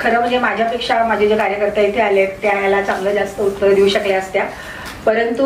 खरं म्हणजे माझ्यापेक्षा माझे जे कार्यकर्ते इथे आले त्या चांगलं जास्त उत्तर देऊ शकल्या असत्या. परंतु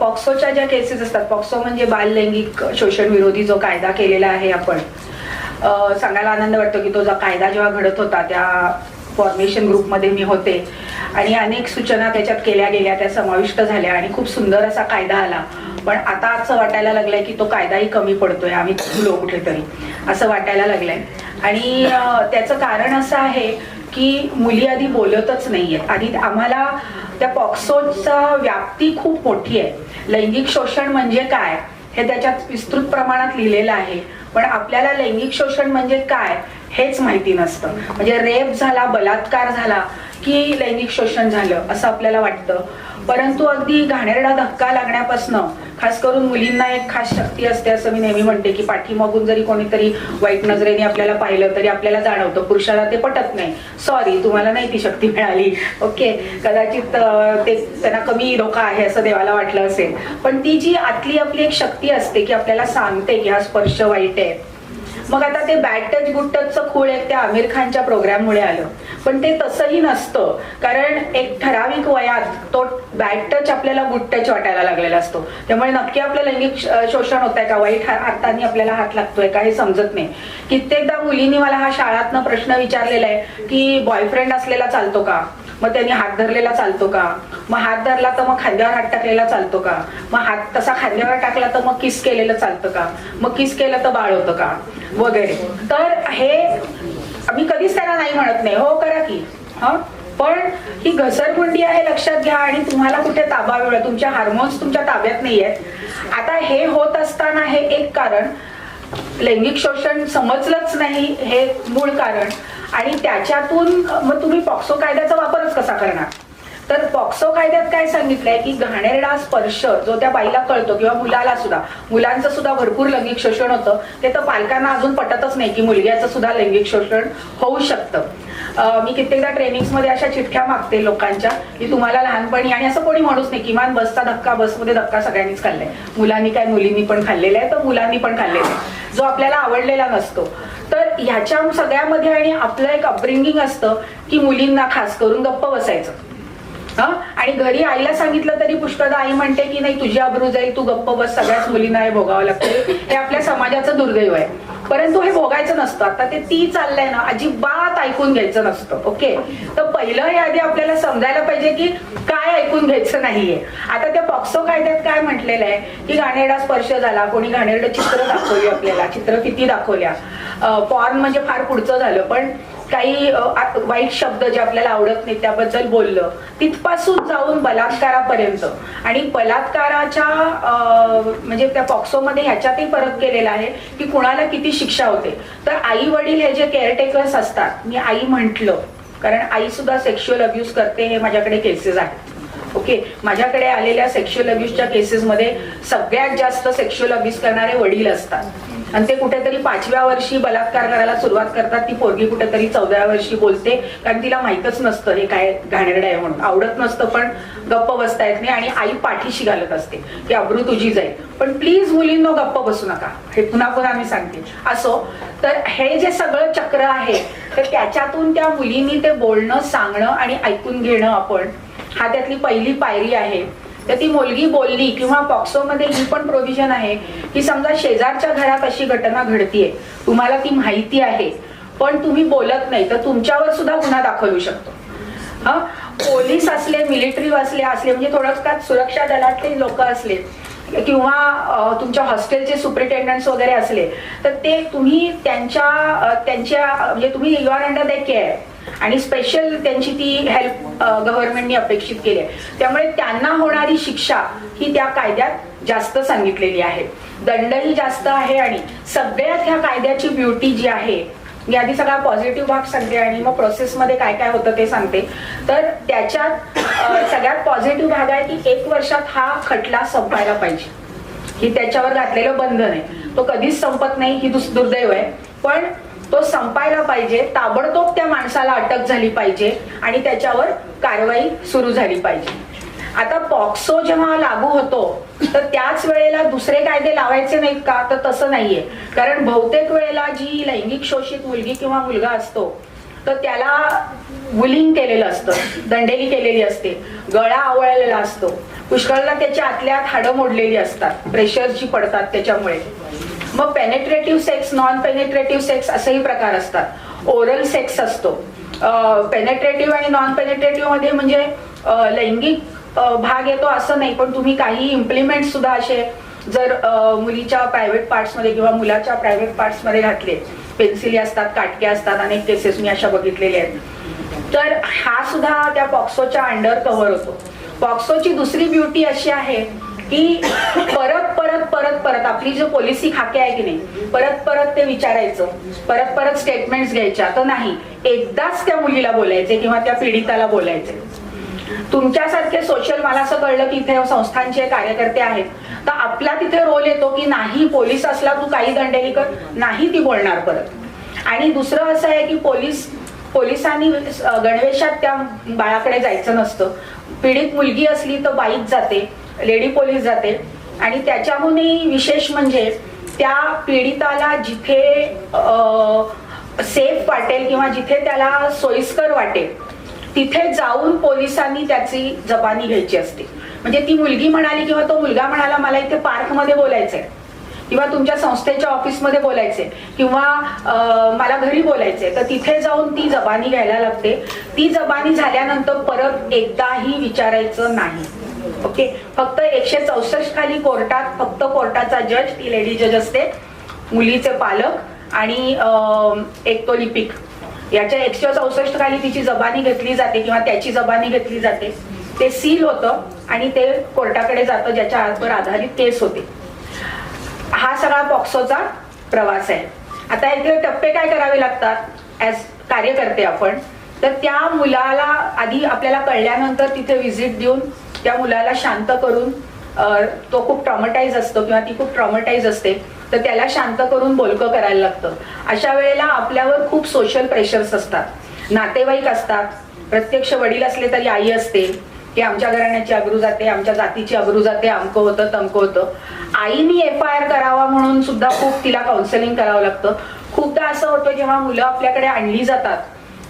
पॉक्सोच्या ज्या केसेस असतात पॉक्सो म्हणजे बाल लैंगिक शोषण विरोधी जो कायदा केलेला आहे आपण सांगायला आनंद वाटतो की तो जो कायदा जेव्हा घडत होता त्या फॉर्मेशन ग्रुपमध्ये मी होते. आणि अनेक सूचना त्याच्यात केल्या गेल्या त्या समाविष्ट झाल्या आणि खूप सुंदर असा कायदा आला. पण आता असं वाटायला लागलंय की तो कायदाही कमी पडतोय आम्ही चुकलो कुठेतरी असं वाटायला लागलंय. आणि त्याचं कारण असं आहे की मुली आधी बोलतच नाहीयेत. आधी आम्हाला त्या पॉक्सोचा व्याप्ती खूप मोठी आहे. लैंगिक शोषण म्हणजे काय? हे त्याच्यात विस्तृत प्रमाणात लिहिलेलं आहे. पण आपल्याला लैंगिक शोषण म्हणजे काय? हेच माहिती नसतं. म्हणजे रेप झाला बलात्कार झाला की लैंगिक शोषण झालं असं आपल्याला वाटतं. परंतु अगदी घाणेरडा धक्का लागण्यापासनं खास करून मुलींना एक खास शक्ती असते असं मी नेहमी म्हणते की पाठीमागून जरी कोणीतरी वाईट नजरेने आपल्याला पाहिलं तरी आपल्याला जाणवतं. पुरुषाला ते पटत नाही. सॉरी तुम्हाला नाही ती शक्ती मिळाली. ओके कदाचित ते त्यांना कमी धोका आहे असं देवाला वाटलं असेल. पण ती जी आतली आपली एक शक्ती असते की आपल्याला सांगते की हा स्पर्श वाईट आहे. मग आता ते बॅड टच गुड टचचं खूळ एक त्या आमिर खानच्या प्रोग्राममुळे आलं. पण ते तसंही नसतं. कारण एक ठराविक वयात तो बॅड टच आपल्याला गुड टच वाटायला लागलेला असतो. त्यामुळे नक्की आपलं लैंगिक शोषण होत आहे का? वाईट हा- हाताने आपल्याला हात लागतोय का? हे समजत नाही. कित्येकदा मुलींनी मला हा शाळातनं प्रश्न विचारलेला आहे की बॉयफ्रेंड असलेला चालतो का? मग त्यांनी हात धरलेला चालतो का? मग हात धरला तर मग खांद्यावर हात टाकलेला चालतो का? मग हात तसा खांद्यावर टाकला तर मग किस केलेलं चालतं का? मग किस केलं तर बाळ होतं का? वगैरे. तर हे मी कधीच त्यांना नाही म्हणत नाही. हो करा की. हा? पण ही घसरगुंडी आहे लक्षात घ्या आणि तुम्हाला कुठे ताबा मिळत तुमच्या हार्मोन्स तुमच्या ताब्यात नाही आहेत आता हे होत असताना हे एक कारण. लैंगिक शोषण समजलंच नाही. हे मूळ कारण. आणि त्याच्यातून मग तुम्ही पॉक्सो कायद्याचा वापरच कसा करणार? तर पॉक्सो कायद्यात काय सांगितलंय की घाणेरडा स्पर्श जो त्या बाईला कळतो किंवा मुलाला सुद्धा मुलांचं सुद्धा भरपूर लैंगिक शोषण होतं ते तर पालकांना अजून पटतच नाही की मुलग्याचं सुद्धा लैंगिक शोषण होऊ शकतं. मी कित्येकदा ट्रेनिंग्समध्ये अशा चिठ्ठ्या मागते लोकांच्या की तुम्हाला लहानपणी आणि असं कोणी म्हणूच नाही किमान बसचा धक्का बसमध्ये धक्का सगळ्यांनीच खाल्लाय. मुलांनी काय मुलींनी पण खाल्लेला आहे तर मुलांनी पण खाल्लेला आहे. जो आपल्याला आवडलेला नसतो. तर ह्याच्या सगळ्यामध्ये आणि आपलं एक अपब्रिंगिंग असतं की मुलींना खास करून गप्प बसायचं. आणि घरी आईला सांगितलं तरी पुष्कळदा आई म्हणते की नाही तुझी अब्रू जाईल तू गप्प बस सगळ्याच मुलींना हे भोगावं लागतं. हे आपल्या समाजाचं दुर्दैव आहे. परंतु हे भोगायचं नसतं. आता ते ती चाललंय ना अजिबात ऐकून घ्यायचं नसतं ओके? तर पहिलं हे आधी आपल्याला समजायला पाहिजे की काय ऐकून घ्यायचं नाहीये. आता त्या पॉक्सो कायद्यात काय म्हटलेलं आहे की घाणेरडा स्पर्श झाला कोणी घाणेरडं चित्र दाखवली आपल्याला चित्र किती दाखवल्या पॉर्न म्हणजे फार पुढचं झालं पण काही वाईट शब्द जे आपल्याला आवडत नाही त्याबद्दल बोललं तिथपासून जाऊन बलात्कारापर्यंत. आणि बलात्काराच्या म्हणजे त्या पॉक्सोमध्ये ह्याच्यातही फरक केलेला आहे की कुणाला किती शिक्षा होते. तर आई वडील हे जे केअरटेकर्स असतात मी आई म्हंटल कारण आई सुद्धा सेक्शुअल अब्युज करते हे माझ्याकडे केसेस आहेत. ओके? माझ्याकडे आलेल्या सेक्शुअल अब्युजच्या केसेसमध्ये सगळ्यात जास्त सेक्शुअल अब्युज करणारे वडील असतात. आणि ते कुठेतरी पाचव्या वर्षी बलात्कार करायला सुरुवात करतात. ती पोरगी कुठेतरी चौदाव्या वर्षी बोलते. कारण तिला माहीतच नसतं हे काय घाणेरडं आहे म्हणून. आवडत नसतं पण गप्प बसता येत नाही आणि आई पाठीशी घालत असते. की अब्रू तुझी जाईल. पण प्लीज मुलींनो गप्प बसू नका. हे पुन्हा पुन्हा मी सांगते. असो तर हे जे सगळं चक्र आहे तर त्याच्यातून त्या मुलींनी ते बोलणं सांगणं आणि ऐकून घेणं आपण हा त्यातली पहिली पायरी आहे. तर ती मुलगी बोलली किंवा पॉक्सोमध्ये ही पण प्रोव्हिजन आहे की समजा शेजारच्या घरात अशी घटना घडतीये. तुम्हाला ती माहिती आहे. पण तुम्ही बोलत नाही तर तुमच्यावर सुद्धा गुन्हा दाखल होऊ शकतो. हा? पोलीस असले मिलिटरी असले असले म्हणजे थोडंच सुरक्षा दलातले लोक असले किंवा तुमच्या हॉस्टेलचे सुपरिटेंडंट्स वगैरे असले तर ते तुम्ही त्यांच्या त्यांच्या म्हणजे तुम्ही युआर अंडर द केअर. आणि स्पेशल त्यांची ती हेल्प गव्हर्नमेंटनी अपेक्षित केली आहे. त्यामुळे त्यांना होणारी शिक्षा ही त्या कायद्यात जास्त सांगितलेली आहे. दंडही जास्त आहे आणि सगळ्यात ह्या कायद्याची ब्युटी जी आहे मी आधी सगळा पॉझिटिव्ह भाग सांगते आणि मग प्रोसेसमध्ये काय काय होतं ते सांगते. तर त्याच्यात सगळ्यात पॉझिटिव्ह भाग आहे की एक वर्षात हा खटला संपायला पाहिजे. ही त्याच्यावर घातलेलं बंधन आहे. तो कधीच संपत नाही ही दुस- दुर्दैव आहे. पण तो संपायला पाहिजे ताबडतोब त्या माणसाला अटक झाली पाहिजे आणि त्याच्यावर कारवाई सुरू झाली पाहिजे. आता पॉक्सो जेव्हा लागू होतो तर त्याच वेळेला दुसरे कायदे लावायचे नाहीत का? तर तसं नाहीये. कारण बहुतेक वेळेला जी लैंगिक शोषित मुलगी किंवा मुलगा असतो तर त्याला बुलिंग केलेलं असतं दंडेली केलेली असते गळा आवळलेला असतो. पुष्कळला त्याच्या आतल्या हाडं मोडलेली असतात प्रेशरची पडतात त्याच्यामुळे. मग penetrative sex non penetrative sex असेही प्रकार असतात. ओरल सेक्स असतो. पेनेट्रेटिव्ह आणि नॉन पेनेट्रेटिव्हमध्ये म्हणजे लैंगिक भाग येतो असं नाही पण तुम्ही काही इम्प्लिमेंट सुद्धा असे जर मुलीच्या प्रायव्हेट पार्ट्समध्ये किंवा मुलाच्या प्रायव्हेट पार्ट्समध्ये घातले पेन्सिली असतात काटके असतात अनेक केसेस मी अशा बघितलेल्या आहेत. तर हा सुद्धा त्या पॉक्सोच्या अंडर कव्हर होतो. पॉक्सोची दुसरी ब्युटी अशी आहे की परत परत परत परत आपली जी पॉलिसी खाके आहे की नाही परत परत ते विचारायचं. परत परत स्टेटमेंट्स घ्यायच्या. तर नाही. एकदाच त्या मुलीला बोलायचे किंवा त्या पीडिताला बोलायचे. तुमच्यासारखे सोशल मला असं कळलं की इथे संस्थांचे कार्यकर्ते आहेत. तर आपला तिथे रोल येतो की नाही पोलीस असला तू काही दंडेली कर. नाही ती बोलणार परत. आणि दुसरं असं आहे की पोलीस पोलिसांनी गणवेशात त्या बाळाकडे जायचं नसतं. पीडित मुलगी असली तर बाईक जाते. लेडी पोलीस जाते. आणि त्याच्याहूनही विशेष म्हणजे त्या पीडिताला जिथे सेफ वाटेल किंवा जिथे त्याला सोयीस्कर वाटेल तिथे जाऊन पोलिसांनी त्याची जबानी घ्यायची असते. म्हणजे ती मुलगी म्हणाली किंवा तो मुलगा म्हणाला मला इथे पार्कमध्ये बोलायचंय किंवा तुमच्या संस्थेच्या ऑफिसमध्ये बोलायचंय किंवा मला घरी बोलायचंय. तर तिथे जाऊन ती जबानी घ्यायला लागते. ती जबानी झाल्यानंतर परत एकदाही विचारायचं नाही. ओके? फक्त एकशे चौसष्ट खाली कोर्टात फक्त कोर्टाचा जज ती लेडी जज असते. मुलीचे पालक आणि एक तो लिपिक. याच्या एकशे चौसष्ट खाली तिची जबानी घेतली जाते किंवा त्याची जबानी घेतली जाते. ते सील होतं आणि ते कोर्टाकडे जातं ज्याच्या आजवर आधारित केस होते. हा सगळा पॉक्सोचा प्रवास आहे. आता इथे टप्पे काय करावे लागतात? ऍज कार्यकर्ते आपण. तर त्या मुलाला आधी आपल्याला कळल्यानंतर तिथे व्हिजिट देऊन त्या मुलाला शांत करून तो खूप ट्रॉमटाईज असतो किंवा ती खूप ट्रॉमटाईज असते तर त्याला शांत करून बोलकं करायला लागतं. अशा वेळेला आपल्यावर खूप सोशल प्रेशर्स असतात. नातेवाईक असतात प्रत्यक्ष वडील असले तरी आई असते की आमच्या घराण्याची अब्रू जाते आमच्या जातीची अब्रू जाते अमकं होतं तमकं होतं. आईनी एफ आय आर करावा म्हणून सुद्धा खूप तिला काउन्सिलिंग करावं लागतं. खूपदा असं होतं जेव्हा मुलं आपल्याकडे आणली जातात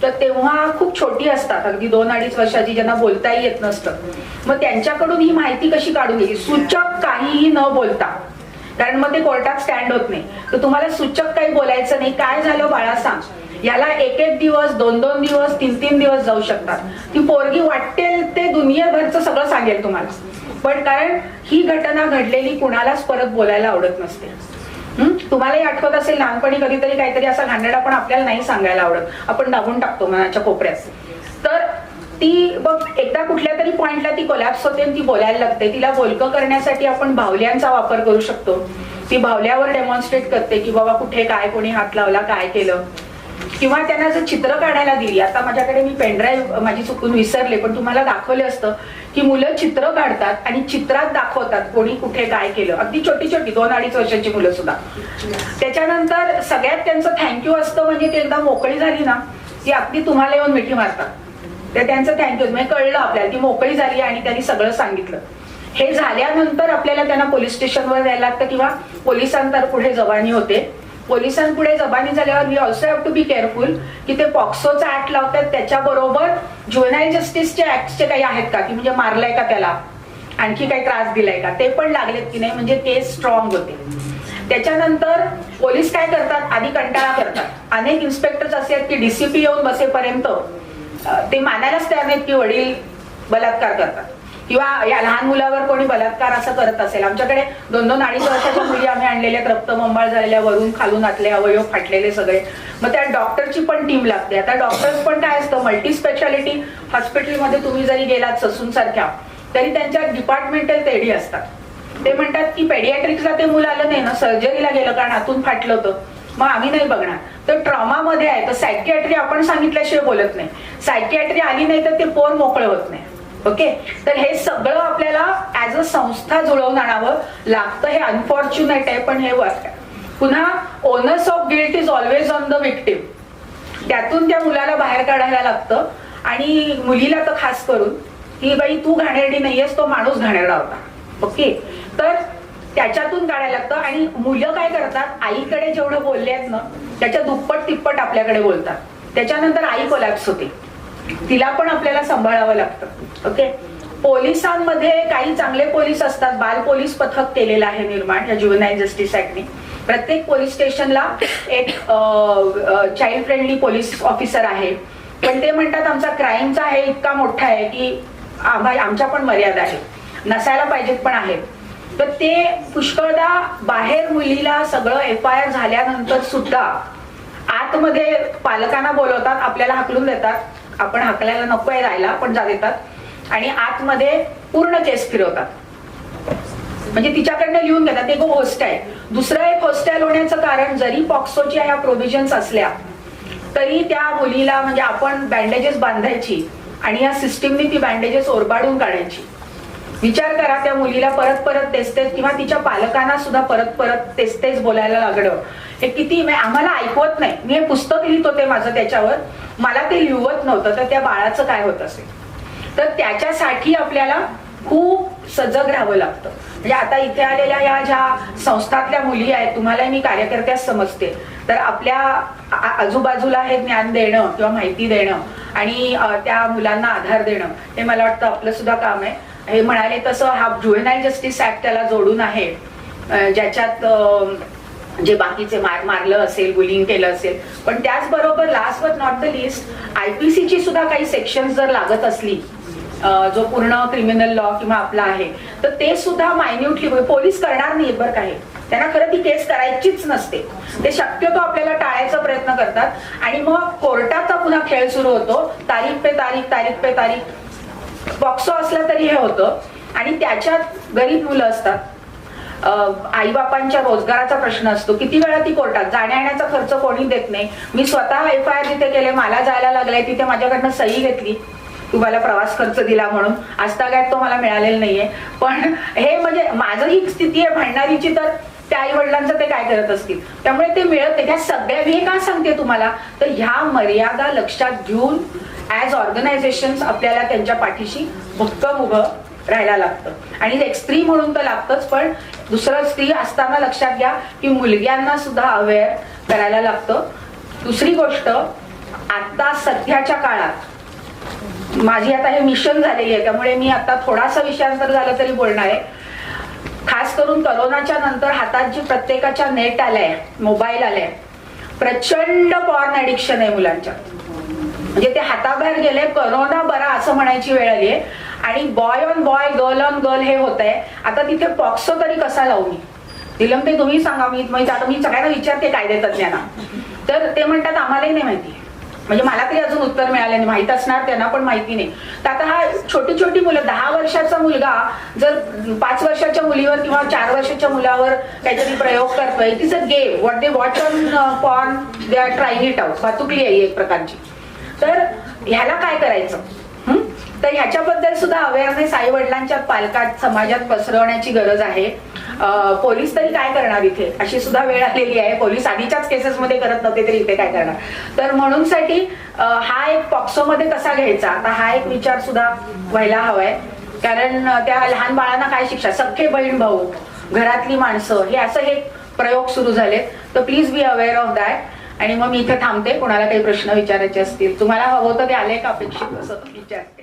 तर तेव्हा खूप छोटी असतात. अगदी दोन अडीच वर्षाची ज्यांना बोलताही येत नसतं. मग त्यांच्याकडून ही माहिती कशी काढून घ्यायची सूचक काहीही न बोलता. कारण मग ते कोर्टात स्टँड होत नाही. तर तुम्हाला सूचक काही बोलायचं नाही. काय झालं बाळा सांग. याला एक एक दिवस दोन दोन दिवस तीन तीन दिवस जाऊ शकतात. ती पोरगी वाटेल ते दुनियाभरचं सगळं सांगेल तुम्हाला. पण कारण ही घटना घडलेली कुणालाच परत बोलायला आवडत नसते. तुम्हालाही आठवत असेल लहानपणी कधीतरी काहीतरी असा घाणेरडा पण आपल्याला नाही सांगायला आवडत. आपण दाबून टाकतो मनाच्या कोपऱ्यात. तर ती बघ एकदा कुठल्या तरी पॉइंटला ती कोलॅप्स होते आणि ती बोलायला लागते. तिला बोलकं करण्यासाठी आपण भावल्यांचा वापर करू शकतो. ती भावल्यावर डेमॉन्स्ट्रेट करते की बाबा कुठे काय कोणी हात लावला काय केलं. किंवा त्यांना जर चित्र काढायला दिली. आता माझ्याकडे मी पेनड्राईव्ह माझी चुकून विसरले पण तुम्हाला दाखवले असतं की मुलं चित्र काढतात आणि चित्रात दाखवतात कोणी कुठे काय केलं. अगदी छोटी छोटी दोन अडीच वर्षाची मुलं सुद्धा. त्याच्यानंतर सगळ्यात त्यांचं थँक्यू असतं म्हणजे ते एकदा मोकळी झाली ना ती अगदी तुम्हाला येऊन मिठी मारतात. ते त्यांचं थँक्यू म्हणजे कळलं आपल्याला ती मोकळी झाली आणि त्यांनी सगळं सांगितलं. हे झाल्यानंतर आपल्याला त्यांना पोलीस स्टेशनवर जायला लागतं किंवा पोलिसांतर पुढे जवानी होते. पोलिसांपुढे जबानी झाल्यावर we also have to be careful की ते पॉक्सोचा ऍक्ट लावतात त्याच्याबरोबर ज्युनाईल जस्टिसचे ऍक्टचे काही आहेत का की म्हणजे मारलाय का त्याला आणखी काही त्रास दिलाय का ते पण लागलेत की नाही म्हणजे केस स्ट्रॉंग होते. त्याच्यानंतर पोलीस काय करतात आधी कंटाळा करतात. अनेक इन्स्पेक्टर्स असे आहेत की डीसीपी येऊन बसेपर्यंत ते मानायलाच तयार नाहीत की वडील बलात्कार करतात. किंवा या लहान मुलावर कोणी बलात्कार असं करत असेल. आमच्याकडे दोन दोन अडीच वर्षाच्या मुली आम्ही आणलेल्या रक्त बंबाळ झालेल्या वरून खालून आतले अवयव फाटलेले सगळे. मग त्या डॉक्टरची पण टीम लागते. आता डॉक्टर्स पण काय असतं मल्टी स्पेशालिटी हॉस्पिटलमध्ये तुम्ही जरी गेलात ससून सारख्या तरी त्यांच्या डिपार्टमेंटल तेडी असतात. ते म्हणतात की पेडियाट्रिक्सला ते मुलं आलं नाही ना सर्जरीला गेलं कारण आतून फाटलं होतं. मग आम्ही नाही बघणार. तर ट्रॉमामध्ये आहे. तर सायकियाट्री आपण सांगितल्याशिवाय बोलत नाही. सायकियाट्री आली नाही तर ते पोर मोकळं होत नाही. ओके? तर हे सगळं आपल्याला ऍज अ संस्था जुळवून आणावं लागतं. हे अनफॉर्च्युनेट आहे पण हे वर्क आहे. पुन्हा onus of guilt is always on the victim त्यातून त्या मुलाला बाहेर काढायला लागतं. आणि मुलीला तर खास करून की बाई तू घाणेरडी नाहीयेस तो माणूस घाणेरडा होता. ओके? तर त्याच्यातून काढायला लागतं. आणि मुलं काय करतात? आईकडे जेवढं बोलले आहेत ना त्याच्या दुप्पट तिप्पट आपल्याकडे बोलतात. त्याच्यानंतर आई कोलॅप्स होते. तिला पण आपल्याला सांभाळावं लागतं ओके पोलिसांमध्ये काही चांगले पोलीस असतात बाल पोलीस पथक केलेलं आहे निर्माण या ज्युव्हनाईल जस्टिस ऍक्टने प्रत्येक पोलीस स्टेशनला एक चाइल्ड फ्रेंडली पोलीस ऑफिसर आहे. पण ते म्हणतात आमचा क्राईमचा आहे इतका मोठा आहे की आम्हा आमच्या पण मर्यादा आहेत. नसायला पाहिजेत पण आहेत. तर ते पुष्कळदा बाहेर मुलीला सगळं एफ आय आर झाल्यानंतर सुद्धा आतमध्ये पालकांना बोलवतात आपल्याला हाकलून देतात. आपण हाकलायला नकोय राहायला पण जा देतात आणि आतमध्ये पूर्ण केस फिरवतात. म्हणजे तिच्याकडनं लिहून घेतात एक होस्ट आहे दुसरं एक होस्टेल होण्याचं कारण जरी पॉक्सोच्या ह्या प्रोव्हिजन्स असल्या तरी त्या मुलीला म्हणजे आपण बँडेजेस बांधायची आणि या सिस्टीमने ती बँडेजेस ओरबाडून काढायची. विचार करा त्या मुलीला परत परत तेच तेच किंवा तिच्या पालकांना सुद्धा परत परत तेच तेच बोलायला लागलं. हे किती आम्हाला ऐकवत नाही. मी हे पुस्तक लिहित होते माझं त्याच्यावर. मला ते लिहवत नव्हतं. तर त्या बाळाचं काय होत असेल? तर त्याच्यासाठी आपल्याला खूप सजग राहावं लागतं. म्हणजे आता इथे आलेल्या या ज्या संस्थातल्या मुली आहेत तुम्हाला मी कार्यकर्त्या समजते. तर आपल्या आजूबाजूला हे ज्ञान देणं किंवा माहिती देणं आणि त्या मुलांना आधार देणं हे मला वाटतं आपलं सुद्धा काम आहे. हे म्हणाले तसं हा ज्युएनाईल जस्टिस ऍक्ट त्याला जोडून आहे. ज्याच्यात जे बाकीचे मार मारलं असेल बुलिंग केलं असेल. पण त्याचबरोबर last but not the least IPC ची सुद्धा काही सेक्शन जर लागत असली जो पूर्ण क्रिमिनल लॉ किंवा आपला आहे तर ते सुद्धा मायन्युटली पोलीस करणार नाही बरं काही त्यांना खरं ती केस करायचीच नसते. ते शक्यतो आपल्याला टाळायचा प्रयत्न करतात. आणि मग कोर्टाचा पुन्हा खेळ सुरू होतो. तारीख पे तारीख तारीख पे तारीख. पॉक्सो असला तरी हे होतं. आणि त्याच्यात गरीब मुलं असतात. आई बापांच्या रोजगाराचा प्रश्न असतो. किती वेळा ती कोर्टात जाण्या येण्याचा खर्च कोणी देत नाही. मी स्वतः एफ आय आर जिथे केले मला जायला लागलाय तिथे माझ्याकडनं सही घेतली. तुम्हाला प्रवास खर्च दिला म्हणून. आजतागायत तो मला मिळालेला नाहीये. पण हे म्हणजे माझं ही स्थिती आहे भांडणारीची तर त्या आई वडिलांचं ते काय करत असतील? त्यामुळे ते मिळत नाही. त्या सगळ्या मी का सांगते तुम्हाला? तर ह्या मर्यादा लक्षात घेऊन ॲज ऑर्गनायझेशन आपल्याला त्यांच्या पाठीशी भक्कम उभं राहायला लागतं. आणि एक स्त्री म्हणून तर लागतंच पण दुसरं स्त्री असताना लक्षात घ्या की मुलग्यांना सुद्धा अवेअर करायला लागतं. दुसरी गोष्ट आता सध्याच्या काळात माझी आता हे मिशन झालेली आहे त्यामुळे मी आता थोडासा विषयांतर झालं तरी बोलणार आहे. खास करून करोनाच्या नंतर हातात जी प्रत्येकाच्या नेट आलंय मोबाईल आलाय प्रचंड पॉर्न ॲडिक्शन आहे मुलांच्या म्हणजे ते हाताबाहेर गेले करोना बरा असं म्हणायची वेळ आली आहे. आणि boy on boy girl on girl हे होत आहे आता तिथे पॉक्सो तरी कसा लावू मी? दिलम ते तुम्ही सांगा मी म्हणजे आता मी सगळ्यांना विचारते कायदे तज्ञांना तर ते म्हणतात आम्हालाही नाही माहिती. म्हणजे मला तरी अजून उत्तर मिळालं नाही. माहीत असणार त्यांना पण माहिती नाही. तर आता हा छोटी छोटी मुलं दहा वर्षाचा मुलगा जर पाच वर्षाच्या मुलीवर किंवा चार वर्षाच्या मुलावर काहीतरी प्रयोग करतोय it is a game what they watch on porn they are trying it out वाहतुकली आहे एक प्रकारची. तर ह्याला काय करायचं? तर ह्याच्याबद्दल सुद्धा अवेअरनेस आई वडिलांच्या पालकात समाजात पसरवण्याची गरज आहे. पोलीस तरी काय करणार इथे? अशी सुद्धा वेळ आलेली आहे. पोलीस आधीच्याच केसेसमध्ये करत नव्हते तरी इथे काय करणार? तर म्हणून साठी हा एक पॉक्सोमध्ये कसा घ्यायचा? आता हा एक विचार सुद्धा व्हायला हवाय. कारण त्या लहान बाळांना काय शिक्षा? सख्खे बहीण भाऊ घरातली माणसं हे असं हे प्रयोग सुरू झाले तर please be aware of that आणि मग मी इथे थांबते कोणाला काही प्रश्न विचारायचे असतील. तुम्हाला हवं तर ते आले का अपेक्षित असं विचारते.